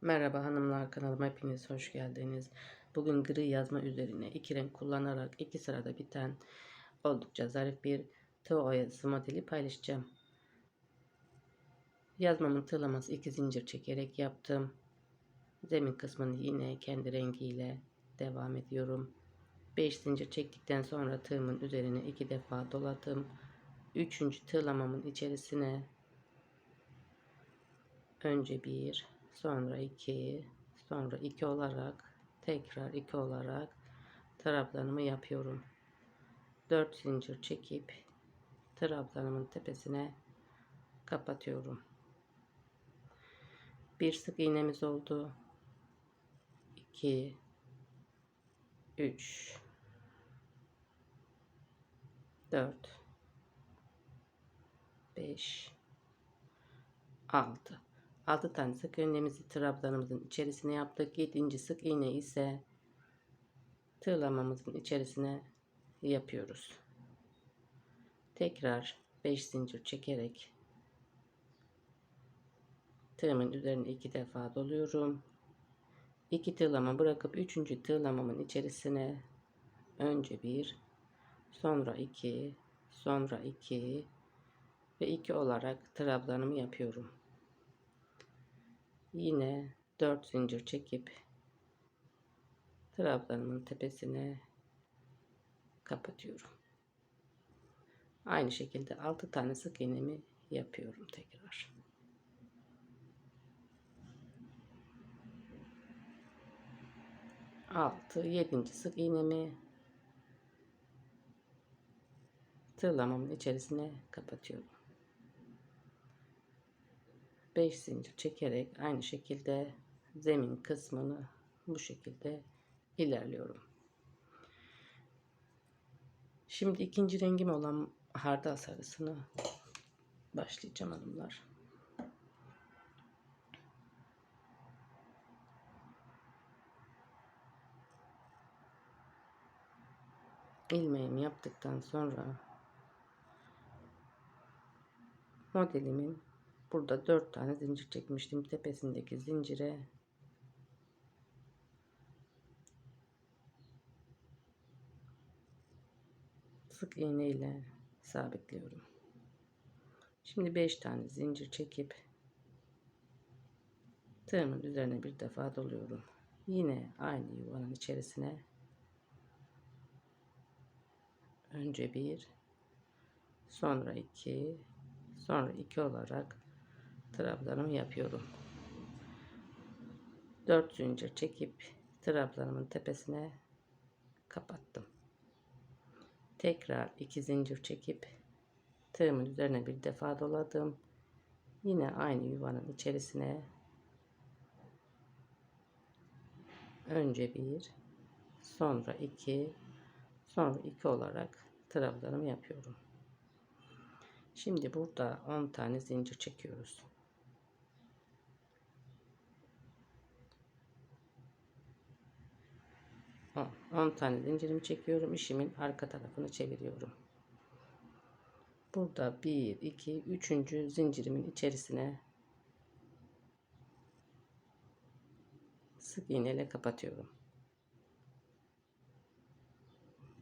Merhaba hanımlar kanalıma hepiniz hoş geldiniz. Bugün gri yazma üzerine iki renk kullanarak iki sırada biten oldukça zarif bir tığ oyası modeli paylaşacağım. Yazmamın tığlaması iki zincir çekerek yaptım. Zemin kısmını yine kendi rengiyle devam ediyorum. 5 zincir çektikten sonra tığımın üzerine iki defa doladım. Üçüncü tığlamamın içerisine önce bir sonra 2 sonra 2 olarak tekrar 2 olarak trabzanımı yapıyorum. 4 zincir çekip trabzanımın tepesine kapatıyorum. Bir sık iğnemiz oldu. 2 3 4 5 6 6 tane sık iğnemizi trabzanımızın içerisine yaptık. 7. sık iğne ise tığlamamızın içerisine yapıyoruz. Tekrar 5 zincir çekerek tığımın üzerine iki defa doluyorum. 2 tığlama bırakıp 3. tığlamamın içerisine önce 1 sonra 2 sonra 2 ve 2 olarak trabzanımı yapıyorum yine 4 zincir çekip trabzanımın tepesine kapatıyorum. Aynı şekilde 6 tane sık iğnemi yapıyorum tekrar. Altı, yedinci sık iğnemi tığlamamın içerisine kapatıyorum. 5 zincir çekerek aynı şekilde zemin kısmını bu şekilde ilerliyorum. Şimdi ikinci rengim olan hardal sarısını başlayacağım hanımlar. ilmeğimi yaptıktan sonra modelimin Burada 4 tane zincir çekmiştim. Tepesindeki zincire sık iğne ile sabitliyorum. Şimdi 5 tane zincir çekip tığımın üzerine bir defa doluyorum. Yine aynı yuvanın içerisine önce bir sonra iki sonra iki olarak trabzanımı yapıyorum. 4 zincir çekip trabzanımın tepesine kapattım. Tekrar 2 zincir çekip tığımın üzerine bir defa doladım. Yine aynı yuvanın içerisine önce bir sonra iki sonra iki olarak trabzanımı yapıyorum. Şimdi burada 10 tane zincir çekiyoruz. 10 tane zincirimi çekiyorum. işimin arka tarafını çeviriyorum. Burada 1, 2, 3. zincirimin içerisine sık iğne ile kapatıyorum.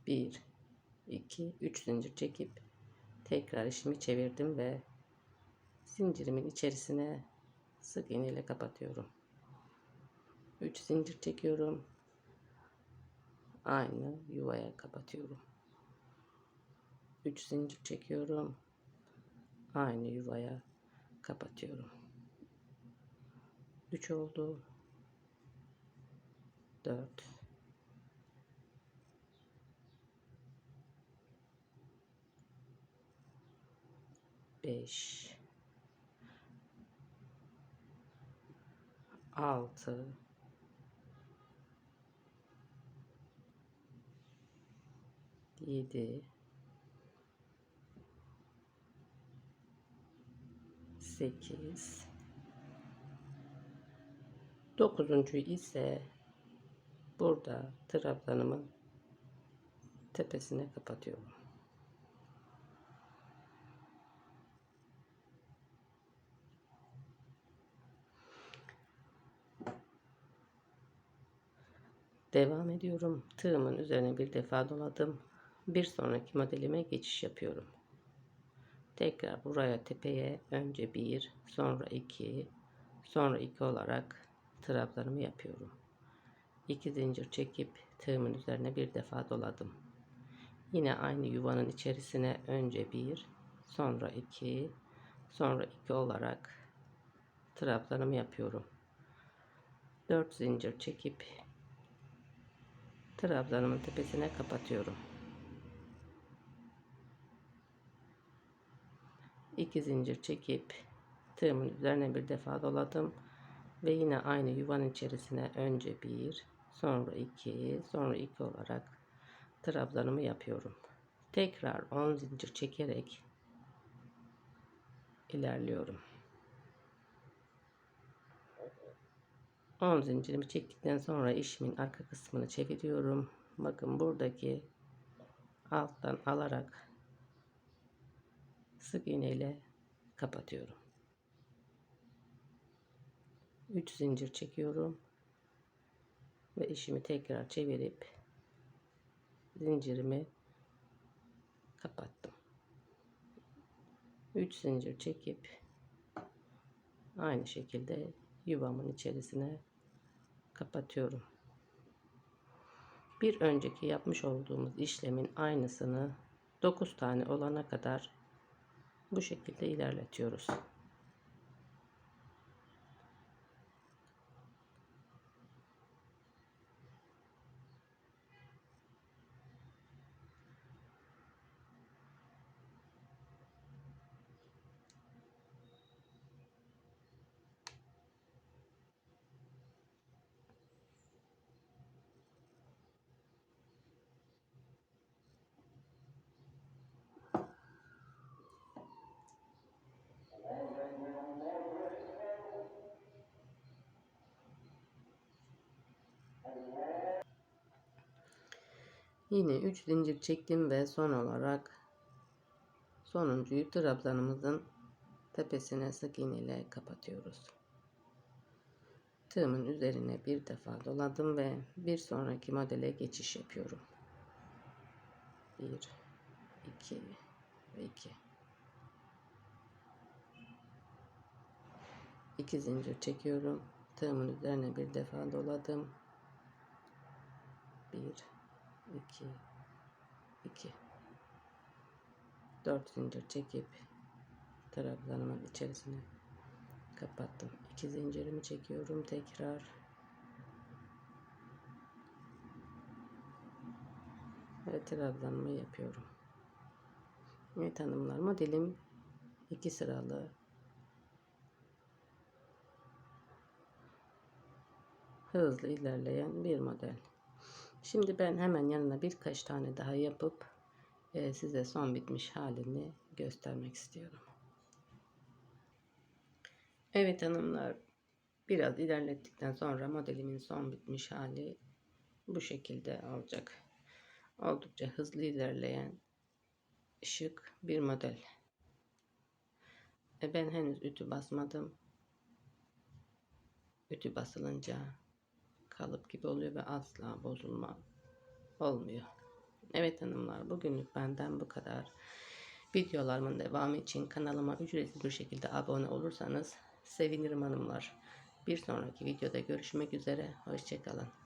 1, 2, 3 zincir çekip tekrar işimi çevirdim ve zincirimin içerisine sık iğne ile kapatıyorum. 3 zincir çekiyorum aynı yuvaya kapatıyorum. 3 zincir çekiyorum. Aynı yuvaya kapatıyorum. 3 oldu. 4 5 6 7 8 dokuzuncu ise burada trabzanımın tepesine kapatıyorum. Devam ediyorum. Tığımın üzerine bir defa doladım. Bir sonraki modelime geçiş yapıyorum. Tekrar buraya tepeye önce bir, sonra iki, sonra iki olarak trabzanımı yapıyorum. İki zincir çekip tığımın üzerine bir defa doladım. Yine aynı yuvanın içerisine önce bir, sonra iki, sonra iki olarak trabzanımı yapıyorum. 4 zincir çekip trabzanımın tepesine kapatıyorum. 2 zincir çekip tığımın üzerine bir defa doladım ve yine aynı yuvanın içerisine önce bir, sonra iki, sonra iki olarak trabzanımı yapıyorum. Tekrar 10 zincir çekerek ilerliyorum. 10 zincirimi çektikten sonra işimin arka kısmını çeviriyorum. Bakın buradaki alttan alarak sık iğne ile kapatıyorum. 3 zincir çekiyorum ve işimi tekrar çevirip zincirimi kapattım. 3 zincir çekip aynı şekilde yuvamın içerisine kapatıyorum. Bir önceki yapmış olduğumuz işlemin aynısını 9 tane olana kadar bu şekilde ilerletiyoruz. Yine 3 zincir çektim ve son olarak sonuncuyu trabzanımızın tepesine sık iğne ile kapatıyoruz. Tığımın üzerine bir defa doladım ve bir sonraki modele geçiş yapıyorum. 1 2 ve 2 2 zincir çekiyorum. Tığımın üzerine bir defa doladım. 1 2 2 4 zincir çekip trabzanımın içerisine kapattım. 2 zincirimi çekiyorum tekrar. Ve trabzanımı yapıyorum. Evet hanımlar modelim 2 sıralı hızlı ilerleyen bir model. Şimdi ben hemen yanına birkaç tane daha yapıp e, size son bitmiş halini göstermek istiyorum. Evet hanımlar biraz ilerlettikten sonra modelimin son bitmiş hali bu şekilde olacak. Oldukça hızlı ilerleyen şık bir model. E ben henüz ütü basmadım. Ütü basılınca kalıp gibi oluyor ve asla bozulma olmuyor. Evet hanımlar bugünlük benden bu kadar. Videolarımın devamı için kanalıma ücretsiz bir şekilde abone olursanız sevinirim hanımlar. Bir sonraki videoda görüşmek üzere. Hoşçakalın.